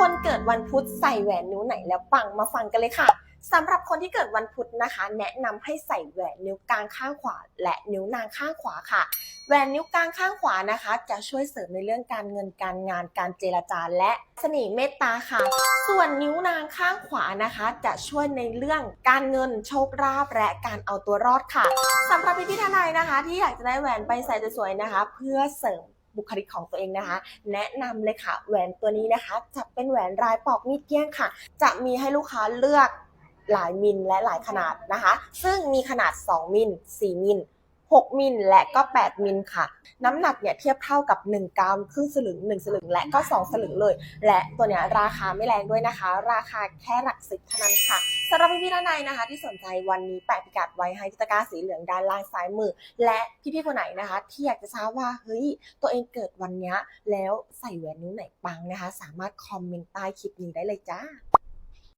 คนเกิดวันพุธใส่แหวนนิ้วไหนแล้วปังมาฟังกันเลยค่ะสำหรับคนที่เกิดวันพุธนะคะ แนะนำให้ใส่แหวนนิ้วกลางข้างขวา และนิ้วนางข้างขวาค่ะ แหวนนิ้วกลางข้างขวานะคะ จะช่วยเสริมในเรื่องการเงินการงานการเจรจาและเสน่ห์เมตตาค่ะ ส่วนนิ้วนางข้างขวานะคะ จะช่วยในเรื่องการเงินโชคลาภและการเอาตัวรอดค่ะสำหรับพี่ทนายนะคะ ที่อยากจะได้แหวนไปใส่สวยๆนะคะ เพื่อเสริม บุคลิกของตัวเองนะคะ แนะนำเลยค่ะ แหวนตัวนี้นะคะ จะเป็นแหวนรายปอกมีดเกี้ยงค่ะ จะมีให้ลูกค้าเลือกหลายมิลและหลายขนาดนะคะ ซึ่งมีขนาด 2 มิล 4 มิล 6 มิลและก็ 8 มิลค่ะ น้ำหนักเนี่ยเทียบเท่ากับ 1กรัมครึ่งสลึง 1 สลึง และก็ 2 สลึงเลย และตัวเนี้ยราคาไม่แรงด้วยนะคะ ราคาแค่หลักสิบเท่านั้นค่ะสำหรับพี่ๆท่านใดนะคะ ที่สนใจวันนี้แปะพิกัดไว้ให้ที่ตะกร้าสีเหลืองด้านล่างซ้ายมือ และพี่ๆคนไหนนะคะ ที่อยากจะทราบว่าเฮ้ยตัวเองเกิดวันนี้แล้วใส่แหวนนิ้วไหนปังนะคะ สามารถคอมเมนต์ใต้คลิปนี้ได้เลยจ้า